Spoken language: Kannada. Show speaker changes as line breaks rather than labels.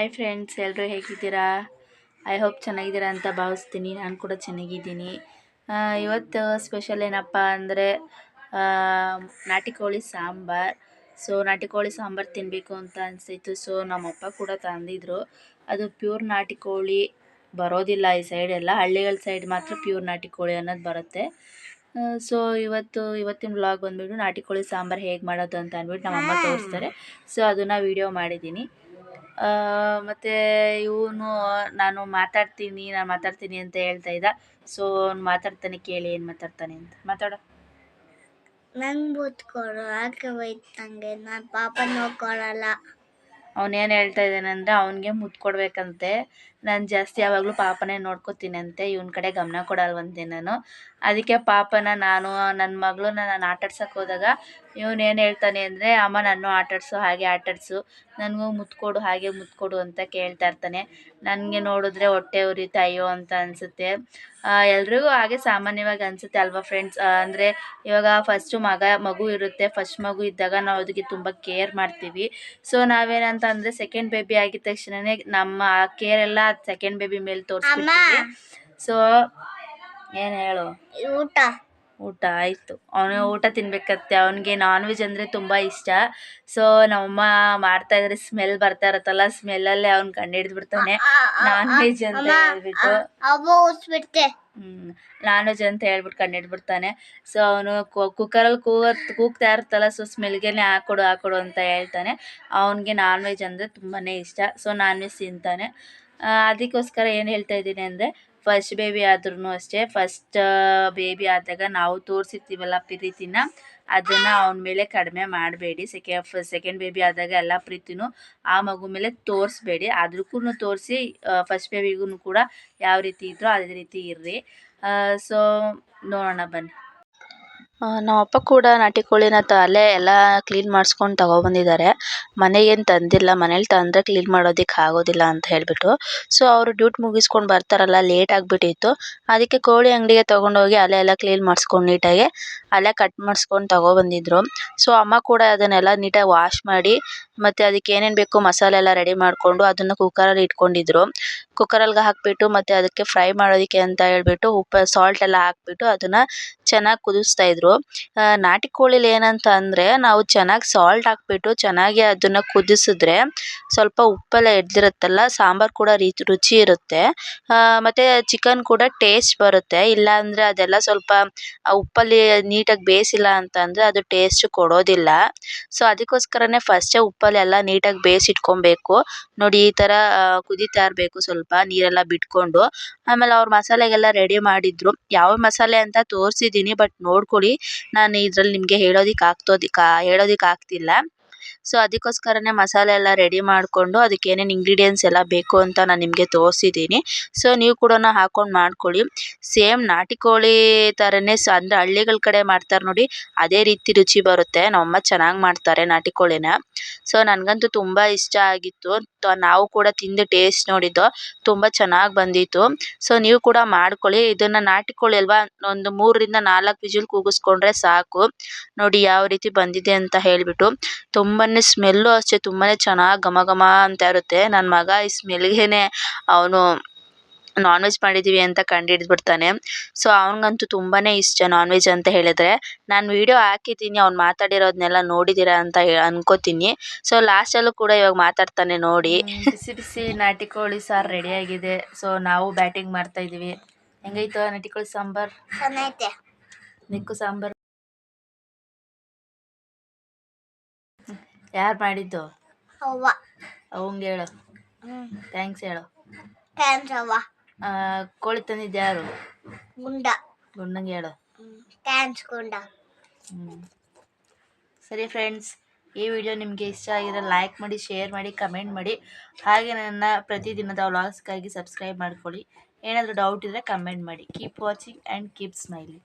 ಹಾಯ್ ಫ್ರೆಂಡ್ಸ್ ಎಲ್ಲರೂ ಹೇಗಿದ್ದೀರಾ? ಐ ಹೋಪ್ ಚೆನ್ನಾಗಿದ್ದೀರಾ ಅಂತ ಭಾವಿಸ್ತೀನಿ. ನಾನು ಕೂಡ ಚೆನ್ನಾಗಿದ್ದೀನಿ. ಇವತ್ತು ಸ್ಪೆಷಲ್ ಏನಪ್ಪ ಅಂದರೆ ನಾಟಿ ಕೋಳಿ ಸಾಂಬಾರ್. ಸೊ ನಾಟಿ ಕೋಳಿ ಸಾಂಬಾರು ತಿನ್ನಬೇಕು ಅಂತ ಅನಿಸ್ತಿತ್ತು ಸೊ ನಮ್ಮಪ್ಪ ಕೂಡ ತಂದಿದ್ರು. ಅದು ಪ್ಯೂರ್ ನಾಟಿ ಕೋಳಿ ಬರೋದಿಲ್ಲ ಈ ಸೈಡ್ ಎಲ್ಲ. ಹಳ್ಳಿಗಳ ಸೈಡ್ ಮಾತ್ರ ಪ್ಯೂರ್ ನಾಟಿ ಕೋಳಿ ಅನ್ನೋದು ಬರುತ್ತೆ. ಸೊ ಇವತ್ತು, ಇವತ್ತಿನ ವ್ಲಾಗ್ ಬಂದುಬಿಟ್ಟು ನಾಟಿ ಕೋಳಿ ಸಾಂಬಾರು ಹೇಗೆ ಮಾಡೋದು ಅಂತ ಅಂದ್ಬಿಟ್ಟು ನಮ್ಮಮ್ಮ ತೋರಿಸ್ತಾರೆ. ಸೊ ಅದನ್ನು ವೀಡಿಯೋ ಮಾಡಿದ್ದೀನಿ. ಮತ್ತೆ ಇವನು ನಾನು ಮಾತಾಡ್ತೀನಿ ನಾನು ಮಾತಾಡ್ತೀನಿ ಅಂತ ಹೇಳ್ತಾ ಇದ್ದ. ಸೊ ಅವ್ನು ಮಾತಾಡ್ತಾನೆ ಕೇಳಿ ಏನು ಮಾತಾಡ್ತಾನೆ ಅಂತ. ಮಾತಾಡೋ.
ನಂಗೆ ಬೂತ್ಕೊಡು ಯಾಕೆ ಬೈತಂಗೆ ನಾನು ಪಾಪ ನೋಡ್ಕೊಳಲ್ಲ.
ಅವನೇನು ಹೇಳ್ತಾ ಇದ್ದಾನೆ ಅಂದರೆ ಅವನಿಗೆ ಮುತ್ತು ಕೊಡ್ಬೇಕಂತೆ ನಾನು ಜಾಸ್ತಿ ಯಾವಾಗಲೂ ಪಾಪನೇ ನೋಡ್ಕೋತೀನಂತೆ. ಇವನ ಕಡೆ ಗಮನ ಕೊಡಲ್ವಂತೆ ನಾನು. ಅದಕ್ಕೆ ಪಾಪನ ನಾನು ನನ್ನ ಮಗಳನ್ನ ನಾನು ಆಟಾಡ್ಸಕ್ಕೆ ಹೋದಾಗ ಇವನು ಏನು ಹೇಳ್ತಾನೆ ಅಂದರೆ, ಅಮ್ಮ ನಾನು ಆಟಾಡ್ಸು, ಹಾಗೆ ಆಟಾಡ್ಸು. ನನಗೂ ಮುತ್ತು ಕೊಡು ಹಾಗೆ ಮುತ್ಕೊಡು ಅಂತ ಕೇಳ್ತಾ ಇರ್ತಾನೆ. ನನಗೆ ನೋಡಿದ್ರೆ ಹೊಟ್ಟೆ ಉರಿಯುತ್ತೆ ಅಯ್ಯೋ ಅಂತ ಅನಿಸುತ್ತೆ. ಎಲ್ರಿಗೂ ಹಾಗೆ ಸಾಮಾನ್ಯವಾಗಿ ಅನಿಸುತ್ತೆ ಅಲ್ವಾ ಫ್ರೆಂಡ್ಸ್ ಅಂದರೆ ಇವಾಗ ಫಸ್ಟು ಮಗ, ಮಗು ಇರುತ್ತೆ. ಫಸ್ಟ್ ಮಗು ಇದ್ದಾಗ ನಾವು ಅದಕ್ಕೆ ತುಂಬ ಕೇರ್ ಮಾಡ್ತೀವಿ. ಸೊ ನಾವೇನಂತ ಅಂದರೆ ಸೆಕೆಂಡ್ ಬೇಬಿ ಆಗಿದ ತಕ್ಷಣನೇ ನಮ್ಮ ಕೇರ್ ಕೇರ್ ಸೆಕೆಂಡ್ ಬೇಬಿ ಮೇಲೆ ತೋರಿಸ್ಬಿಡ್ತೀವಿ ಸೊ ಏನು ಹೇಳು?
ಊಟ.
ಊಟ ಆಯ್ತು. ಅವನು ಊಟ ತಿನ್ಬೇಕತ್ತೆ. ಅವನಿಗೆ ನಾನ್ ವೆಜ್ ಅಂದರೆ ತುಂಬ ಇಷ್ಟ. ಸೊ ನಮ್ಮಮ್ಮ ಮಾಡ್ತಾ ಇದ್ರೆ ಸ್ಮೆಲ್ ಬರ್ತಾ ಇರತ್ತಲ್ಲ ಸ್ಮೆಲ್ಲಲ್ಲೇ ಅವ್ನು ಕಂಡು ಹಿಡಿದು ಬಿಡ್ತಾನೆ ನಾನ್ ವೆಜ್ ಅಂತ ಹೇಳ್ಬಿಟ್ಟು. ಹ್ಮ್ ನಾನ್ ವೆಜ್ ಅಂತ ಹೇಳ್ಬಿಟ್ಟು ಕಂಡು ಹಿಡ್ಬಿಡ್ತಾನೆ ಸೊ ಅವನು ಕುಕ್ಕರಲ್ಲಿ ಕೂಗ ಕೂಗ್ತಾ ಇರ್ತಲ್ಲ ಸೊ ಸ್ಮೆಲ್ಗೆನೆ ಹಾಕೊಡು ಹಾಕೊಡು ಅಂತ ಹೇಳ್ತಾನೆ. ಅವನಿಗೆ ನಾನ್ ವೆಜ್ ಅಂದರೆ ತುಂಬಾ ಇಷ್ಟ. ಸೊ ನಾನ್ ವೆಜ್ ತಿಂತಾನೆ. ಅದಕ್ಕೋಸ್ಕರ ಏನು ಹೇಳ್ತಾ ಇದ್ದೀನಿ ಅಂದರೆ ಫಸ್ಟ್ ಬೇಬಿ ಆದ್ರೂ ಅಷ್ಟೇ ಫಸ್ಟ್ ಬೇಬಿ ಆದಾಗ ನಾವು ತೋರಿಸಿರ್ತೀವಲ್ಲ ಪ್ರೀತಿನ, ಅದನ್ನು ಅವನ ಮೇಲೆ ಕಡಿಮೆ ಮಾಡಬೇಡಿ. ಸೆಕೆ ಸೆಕೆಂಡ್ ಬೇಬಿ ಆದಾಗ ಎಲ್ಲ ಪ್ರೀತಿನೂ ಆ ಮಗು ಮೇಲೆ ತೋರಿಸ್ಬೇಡಿ. ಅದಕ್ಕೂ ತೋರಿಸಿ ಫಸ್ಟ್ ಬೇಬಿಗೂ ಕೂಡ ಯಾವ ರೀತಿ ಇದ್ರೋ ಅದೇ ರೀತಿ ಇರ್ರಿ. ಸೊ ನೋಡೋಣ ಬನ್ನಿ. ನಮ್ಮಪ್ಪ ಕೂಡ ನಾಟಿ ಕೋಳಿನ ತ ಅಲ್ಲೇ ಎಲ್ಲ ಕ್ಲೀನ್ ಮಾಡಿಸ್ಕೊಂಡು ತಗೊಬಂದಿದ್ದಾರೆ ಮನೆಗೇನು ತಂದಿಲ್ಲ, ಮನೇಲಿ ತಂದರೆ ಕ್ಲೀನ್ ಮಾಡೋದಕ್ಕೆ ಆಗೋದಿಲ್ಲ ಅಂತ ಹೇಳಿಬಿಟ್ಟು. ಸೊ ಅವರು ಡ್ಯೂಟಿ ಮುಗಿಸ್ಕೊಂಡು ಬರ್ತಾರಲ್ಲ ಲೇಟ್ ಆಗಿಬಿಟ್ಟಿತ್ತು. ಅದಕ್ಕೆ ಕೋಳಿ ಅಂಗಡಿಗೆ ತೊಗೊಂಡೋಗಿ ಅಲ್ಲೇ ಎಲ್ಲ ಕ್ಲೀನ್ ಮಾಡಿಸ್ಕೊಂಡು ನೀಟಾಗಿ ಅಲ್ಲೇ ಕಟ್ ಮಾಡಿಸ್ಕೊಂಡು ತಗೊಬಂದಿದ್ರು ಸೊ ಅಮ್ಮ ಕೂಡ ಅದನ್ನೆಲ್ಲ ನೀಟಾಗಿ ವಾಶ್ ಮಾಡಿ ಮತ್ತು ಅದಕ್ಕೆ ಏನೇನು ಬೇಕು ಮಸಾಲೆ ಎಲ್ಲ ರೆಡಿ ಮಾಡಿಕೊಂಡು ಅದನ್ನು ಕುಕ್ಕರಲ್ಲಿ ಇಟ್ಕೊಂಡಿದ್ರು. ಕುಕ್ಕರಲ್ಲಿ ಹಾಕಿಬಿಟ್ಟು ಮತ್ತೆ ಅದಕ್ಕೆ ಫ್ರೈ ಮಾಡೋದಕ್ಕೆ ಅಂತ ಹೇಳ್ಬಿಟ್ಟು ಉಪ್ಪು ಸಾಲ್ಟ್ ಎಲ್ಲ ಹಾಕ್ಬಿಟ್ಟು ಅದನ್ನ ಚೆನ್ನಾಗಿ ಕುದಿಸ್ತಾ ಇದ್ರು. ನಾಟಿ ಕೋಳಿಲಿ ಏನಂತ ಅಂದ್ರೆ ನಾವು ಚೆನ್ನಾಗಿ ಸಾಲ್ಟ್ ಹಾಕ್ಬಿಟ್ಟು ಚೆನ್ನಾಗಿ ಅದನ್ನ ಕುದಿಸಿದ್ರೆ ಸ್ವಲ್ಪ ಉಪ್ಪೆಲ್ಲ ಎಡ್ದಿರುತ್ತಲ್ಲ, ಸಾಂಬಾರ್ ಕೂಡ ರೀಚ್ ರುಚಿ ಇರುತ್ತೆ. ಮತ್ತೆ ಚಿಕನ್ ಕೂಡ ಟೇಸ್ಟ್ ಬರುತ್ತೆ. ಇಲ್ಲ ಅಂದ್ರೆ ಅದೆಲ್ಲ ಸ್ವಲ್ಪ ಉಪ್ಪಲ್ಲಿ ನೀಟಾಗಿ ಬೇಯಿಸಿಲ್ಲ ಅಂತ ಅಂದ್ರೆ ಅದು ಟೇಸ್ಟ್ ಕೊಡೋದಿಲ್ಲ. ಸೊ ಅದಕ್ಕೋಸ್ಕರನೇ ಫಸ್ಟೇ ಉಪ್ಪಲ್ಲೆಲ್ಲ ನೀಟಾಗಿ ಬೇಯಿಸಿಟ್ಕೊಬೇಕು. ನೋಡಿ, ಈ ತರ ಕುದೀತಾ ಇರಬೇಕು ಸ್ವಲ್ಪ. ನೀರೆಲ್ಲ ಬಿಟ್ಕೊಂಡು ಆಮೇಲೆ ಅವ್ರು ಮಸಾಲೆಗೆಲ್ಲ ರೆಡಿ ಮಾಡಿದ್ರು. ಯಾವ ಮಸಾಲೆ ಅಂತ ತೋರಿಸಿದ್ದೀನಿ ಬಟ್ ನೋಡ್ಕೊಳ್ಳಿ. ನಾನು ಇದ್ರಲ್ಲಿ ನಿಮಗೆ ಹೇಳೋದಕ್ಕೆ ಆಗ್ತೋದಿಕ್ಕೆ ಹೇಳೋದಕ್ಕೆ ಆಗ್ತಿಲ್ಲ. ಸೊ ಅದಕ್ಕೋಸ್ಕರನೇ ಮಸಾಲೆ ಎಲ್ಲ ರೆಡಿ ಮಾಡಿಕೊಂಡು ಅದಕ್ಕೆ ಏನೇನು ಇಂಗ್ರೀಡಿಯೆಂಟ್ಸ್ ಎಲ್ಲ ಬೇಕು ಅಂತ ನಾನು ನಿಮಗೆ ತೋರಿಸಿದ್ದೀನಿ ಸೊ ನೀವು ಕೂಡ ಹಾಕ್ಕೊಂಡು ಮಾಡ್ಕೊಳ್ಳಿ. ಸೇಮ್ ನಾಟಿ ಕೋಳಿ ಥರನೇ ಸ, ಅಂದರೆ ಹಳ್ಳಿಗಳ ಕಡೆ ಮಾಡ್ತಾರೆ ನೋಡಿ, ಅದೇ ರೀತಿ ರುಚಿ ಬರುತ್ತೆ. ನಮ್ಮಮ್ಮ ಚೆನ್ನಾಗಿ ಮಾಡ್ತಾರೆ ನಾಟಿ ಕೋಳಿನ. ಸೊ ನನಗಂತೂ ತುಂಬ ಇಷ್ಟ ಆಗಿತ್ತು. ನಾವು ಕೂಡ ತಿಂದು ಟೇಸ್ಟ್ ನೋಡಿದ್ದು ತುಂಬ ಚೆನ್ನಾಗಿ ಬಂದಿತ್ತು. ಸೊ ನೀವು ಕೂಡ ಮಾಡ್ಕೊಳ್ಳಿ. ಇದನ್ನು ನಾಟಿ ಕೋಳಿ ಅಲ್ವಾ, ಒಂದು ಮೂರರಿಂದ ನಾಲ್ಕು ವಿಜಿಲ್ ಕೂಗಿಸ್ಕೊಂಡ್ರೆ ಸಾಕು. ನೋಡಿ, ಯಾವ ರೀತಿ ಬಂದಿದೆ ಅಂತ ಹೇಳಿಬಿಟ್ಟು. ತುಂಬಾ ಸ್ಮೆಲ್ಲು ಅಷ್ಟೇ ತುಂಬಾನೇ ಚೆನ್ನಾಗಿ ಘಮ ಘಮ ಅಂತ ಇರುತ್ತೆ. ನನ್ನ ಮಗ ಈ ಸ್ಮೆಲ್ಗೇನೆ ಅವನು ನಾನ್ ವೆಜ್ ಮಾಡಿದೀವಿ ಅಂತ ಕಂಡು ಹಿಡಿದ್ಬಿಡ್ತಾನೆ ಸೊ ಅವ್ನಿಗಂತೂ ತುಂಬಾನೇ ಇಷ್ಟ ನಾನ್ ವೆಜ್ ಅಂತ ಹೇಳಿದ್ರೆ. ನಾನು ವಿಡಿಯೋ ಹಾಕಿದ್ದೀನಿ ಅವ್ನು ಮಾತಾಡಿರೋದನ್ನೆಲ್ಲ ನೋಡಿದ್ದೀರಾ ಅಂತ ಅನ್ಕೋತೀನಿ. ಸೊ ಲಾಸ್ಟಲ್ಲೂ ಕೂಡ ಇವಾಗ ಮಾತಾಡ್ತಾನೆ ನೋಡಿ. ಬಿಸಿ ಬಿಸಿ ನಾಟಿ ಕೋಳಿ ಸಾರ್ ರೆಡಿ ಆಗಿದೆ. ಸೊ ನಾವು ಬ್ಯಾಟಿಂಗ್ ಮಾಡ್ತಾ ಇದೀವಿ ಹೆಂಗೈತು ನಾಟಿ ಕೋಳಿ ಸಾಂಬಾರ್?
ಚೆನ್ನಾಗೈತೆ.
ನಿಕ್ಕು ಸಾಂಬಾರ್? ಯಾರು ಮಾಡಿದ್ದು?
ಅವ್ವ.
ಅವಂಗೆ ಹೇಳು.
ಹ್ಞೂ
ಥ್ಯಾಂಕ್ಸ್ ಹೇಳು.
ಥ್ಯಾಂಕ್ಸ್ ಅವ್ವ.
ಆ, ಕೋಳಿ ತಂದಿದ್ದು ಯಾರು?
ಗುಂಡ.
ಗುಂಡಂಗೆ ಹೇಳು.
ಥ್ಯಾಂಕ್ಸ್ ಗುಂಡ.
ಹ್ಮ್. ಸರಿ ಫ್ರೆಂಡ್ಸ್ ಈ ವಿಡಿಯೋ ನಿಮಗೆ ಇಷ್ಟ ಆಗಿದ್ರೆ ಲೈಕ್ ಮಾಡಿ ಶೇರ್ ಮಾಡಿ ಕಮೆಂಟ್ ಮಾಡಿ. ಹಾಗೆ ನನ್ನ ಪ್ರತಿದಿನದ ವ್ಲಾಗ್ಸ್ಗಾಗಿ ಸಬ್ಸ್ಕ್ರೈಬ್ ಮಾಡ್ಕೊಳ್ಳಿ. ಏನಾದರೂ ಡೌಟ್ ಇದ್ದರೆ ಕಮೆಂಟ್ ಮಾಡಿ. Keep watching and keep smiling